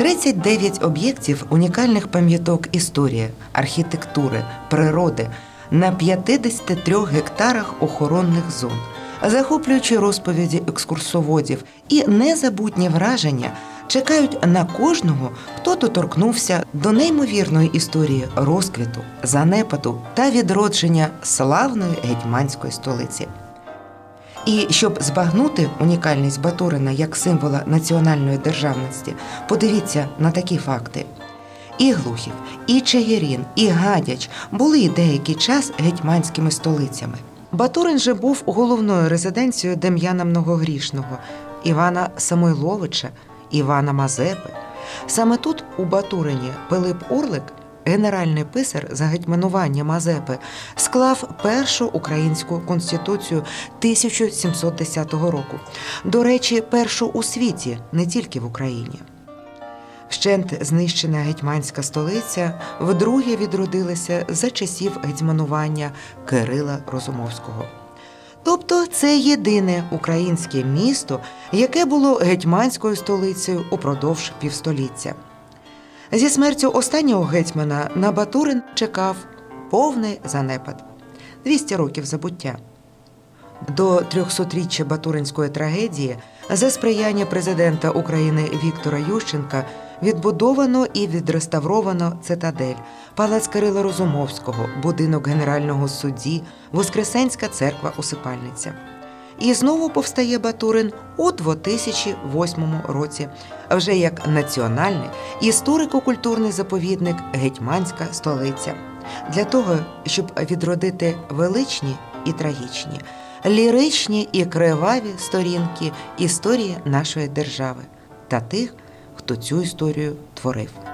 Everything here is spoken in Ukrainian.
39 об'єктів унікальних пам'яток історії, архітектури, природи на 53 гектарах охоронних зон, захоплюючі розповіді екскурсоводів і незабутні враження чекають на кожного, хто доторкнувся до неймовірної історії розквіту, занепаду та відродження славної гетьманської столиці. І щоб збагнути унікальність Батурина як символа національної державності, подивіться на такі факти. І Глухів, і Чигирін, і Гадяч були деякий час гетьманськими столицями. Батурин же був головною резиденцією Дем'яна Многогрішного, Івана Самойловича, Івана Мазепи. Саме тут, у Батурині, Пилип Орлик, генеральний писар за гетьманування Мазепи, склав першу українську конституцію 1710 року. До речі, першу у світі, не тільки в Україні. Вщент знищена гетьманська столиця вдруге відродилася за часів гетьманування Кирила Розумовського. Тобто це єдине українське місто, яке було гетьманською столицею упродовж півстоліття. Зі смертю останнього гетьмана на Батурин чекав повний занепад 200 років забуття. До 300-річчя Батуринської трагедії за сприяння президента України Віктора Ющенка відбудовано і відреставровано цитадель, палац Кирила Розумовського, будинок генерального судді, Воскресенська церква Усипальниця. І знову повстає Батурин у 2008 році, вже як національний історико-культурний заповідник Гетьманська столиця, для того, щоб відродити величні і трагічні, ліричні і криваві сторінки історії нашої держави та тих, хто цю історію творив.